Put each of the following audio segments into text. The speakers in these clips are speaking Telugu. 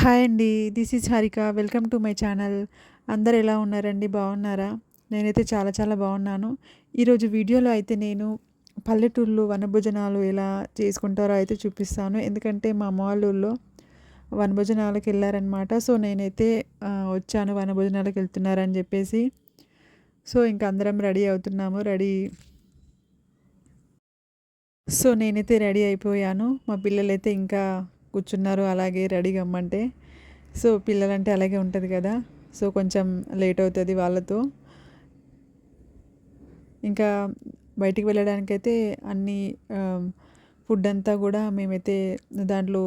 హాయ్ అండి this is Harika welcome to my channel అందరు ఎలా ఉన్నారండి? బాగున్నారా? నేనైతే చాలా చాలా బాగున్నాను. ఈరోజు వీడియోలో అయితే నేను పల్లెటూళ్ళు వనభోజనాలు ఎలా చేసుకుంటారో అయితే చూపిస్తాను. ఎందుకంటే మా అమ్మ వాళ్ళ ఊళ్ళో వనభోజనాలకు వెళ్ళారనమాట సో నేనైతే వచ్చాను వనభోజనాలకు వెళ్తున్నారని చెప్పేసి. సో ఇంకా అందరం రెడీ అవుతున్నాము. రెడీ. సో నేనైతే రెడీ అయిపోయాను. మా పిల్లలైతే ఇంకా కూర్చున్నారు అలాగే రెడీ అమ్మంటే సో పిల్లలంటే అలాగే ఉంటుంది కదా. సో కొంచెం లేట్ అవుతుంది వాళ్ళతో. ఇంకా బయటికి వెళ్ళడానికైతే అన్ని ఫుడ్ అంతా కూడా మేమైతే దాంట్లో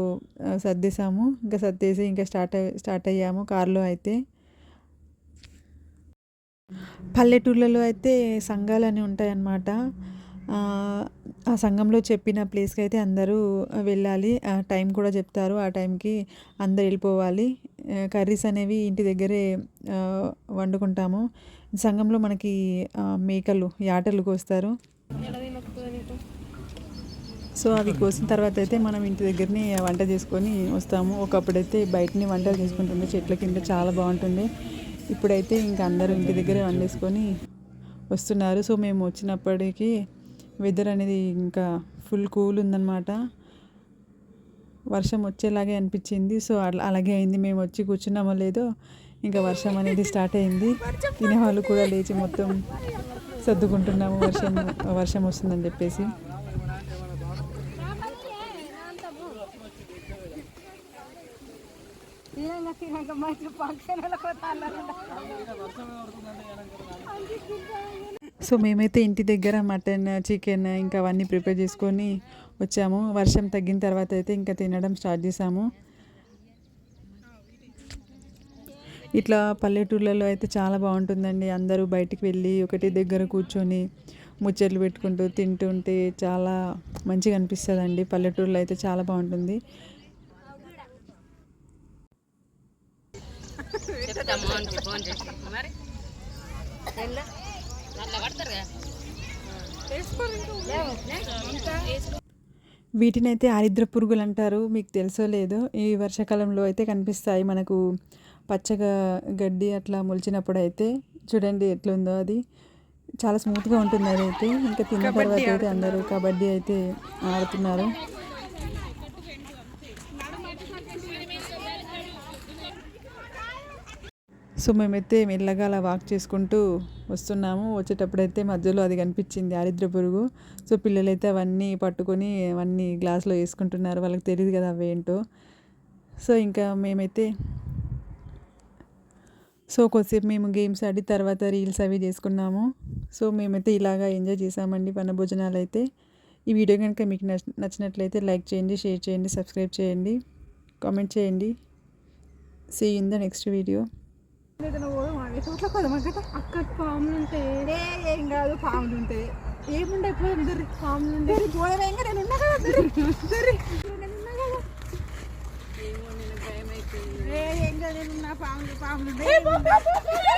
సర్దేశాము. ఇంకా సర్దేసి ఇంకా స్టార్ట్ స్టార్ట్ అయ్యాము కారులో అయితే. పల్లెటూళ్ళలో అయితే సంఘాలు అని ఉంటాయన్నమాట. ఆ, సంఘంలో చెప్పిన ప్లేస్కి అయితే అందరూ వెళ్ళాలి. ఆ టైం కూడా చెప్తారు. ఆ టైంకి అందరు వెళ్ళిపోవాలి. కర్రీస్ అనేవి ఇంటి దగ్గరే వండుకుంటాము. సంఘంలో మనకి మేకలు యాటలు కోస్తారు సో అవి కోసిన తర్వాత అయితే మనం ఇంటి దగ్గరనే వంట చేసుకొని వస్తాము. ఒకప్పుడైతే బయటని వంటలు చేసుకుంటుండే. చెట్ల కింద చాలా బాగుంటుంది ఇప్పుడైతే ఇంకా అందరూ ఇంటి దగ్గరే వండేసుకొని వస్తున్నారు. సో మేము వచ్చినప్పటికీ వెదర్ అనేది ఇంకా ఫుల్ కూల్ ఉందన్నమాట. వర్షం వచ్చేలాగే అనిపించింది. సో అలా అలాగే అయింది. మేము వచ్చి కూర్చున్నామో లేదో ఇంకా వర్షం అనేది స్టార్ట్ అయింది. తినేవాళ్ళు కూడా లేచి మొత్తం సర్దుకుంటున్నాము. వర్షం వర్షం వస్తుందని చెప్పేసి. సో మేమైతే ఇంటి దగ్గర మటన్ చికెన్ ఇంకా అవన్నీ ప్రిపేర్ చేసుకొని వచ్చాము. వర్షం తగ్గిన తర్వాత అయితే ఇంకా తినడం స్టార్ట్ చేసాము. ఇట్లా పల్లెటూర్లలో అయితే చాలా బాగుంటుందండి. అందరూ బయటికి వెళ్ళి ఒకటి దగ్గర కూర్చొని ముచ్చట్లు పెట్టుకుంటూ తింటుంటే చాలా మంచిగా అనిపిస్తుందండి. పల్లెటూరులో అయితే చాలా బాగుంటుంది. వీటినైతే ఆరిద్ర పురుగులు అంటారు. మీకు తెలుసో లేదో ఈ వర్షాకాలంలో అయితే కనిపిస్తాయి మనకు. పచ్చగా గడ్డి అట్లా మొలిచినప్పుడు అయితే చూడండి ఎట్లుందో అది. చాలా స్మూత్గా ఉంటుంది అదైతే. ఇంకా తిన్న తర్వాత అయితే అందరూ కబడ్డీ అయితే ఆడుతున్నారు. సో మేమైతే మెల్లగా అలా వాక్ చేసుకుంటూ వస్తున్నాము. వచ్చేటప్పుడైతే మధ్యలో అది కనిపించింది ఆరిద్ర పురుగు. సో పిల్లలైతే అవన్నీ పట్టుకొని అవన్నీ గ్లాస్లో వేసుకుంటున్నారు. వాళ్ళకి తెలియదు కదా అవేంటో సో ఇంకా మేమైతే సో కొద్దిసేపు మేము గేమ్స్ ఆడి తర్వాత రీల్స్ అవి చేసుకున్నాము. సో మేమైతే ఇలాగా ఎంజాయ్ చేసామండి వనభోజనాలు అయితే ఈ వీడియో కనుక మీకు నచ్ నచ్చినట్లయితే లైక్ చేయండి షేర్ చేయండి సబ్స్క్రైబ్ చేయండి కామెంట్ చేయండి. See in the next video అక్కడ పాములు ఉంటాయి ఏం కాదు పాములు ఉంటాయి ఏముండే పోయి పాములు ఉంటాయి పోయవేంగా నేను ఉన్నా కదా దొరి దొరి ఏ ఏం కాదు నేను ఉన్నా పాములు పాములు ఉంటాయి